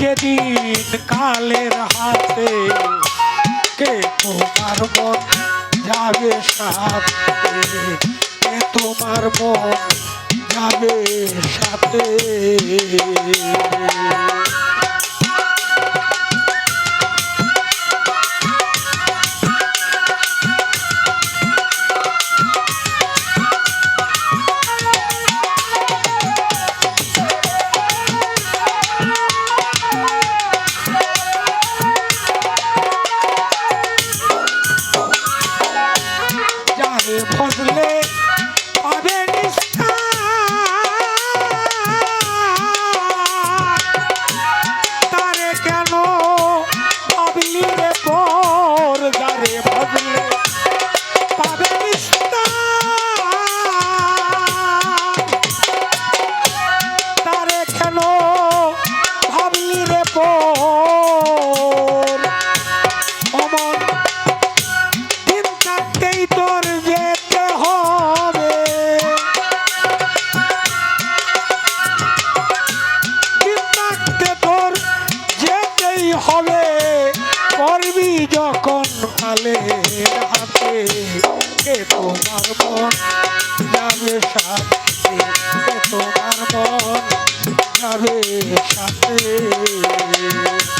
যেদিন কালের হাতে কে তোমার মন যাবে সাথে? কে তোমার মন যাবে সাথে? করতেই হবে। করবি যখন ভালে হাতে, কে তোমার মন? যাবে সাথে, কে তোমার মন? যাবে সাথে।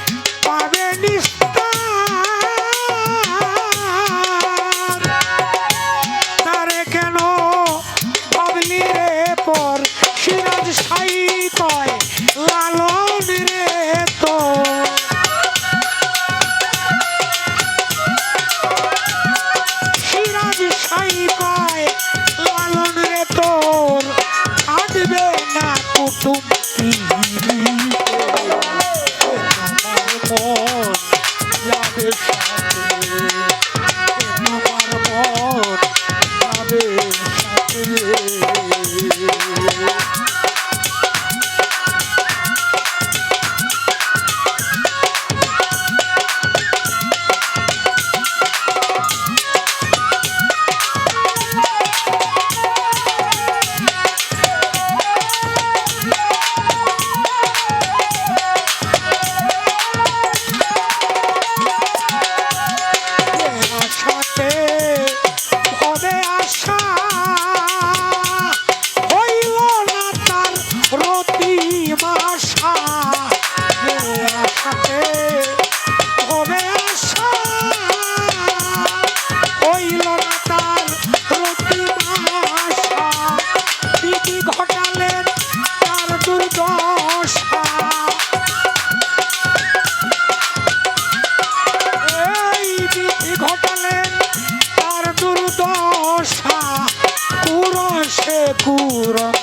tung ঘটালেন তার দুর্দশা কুরসে কুরন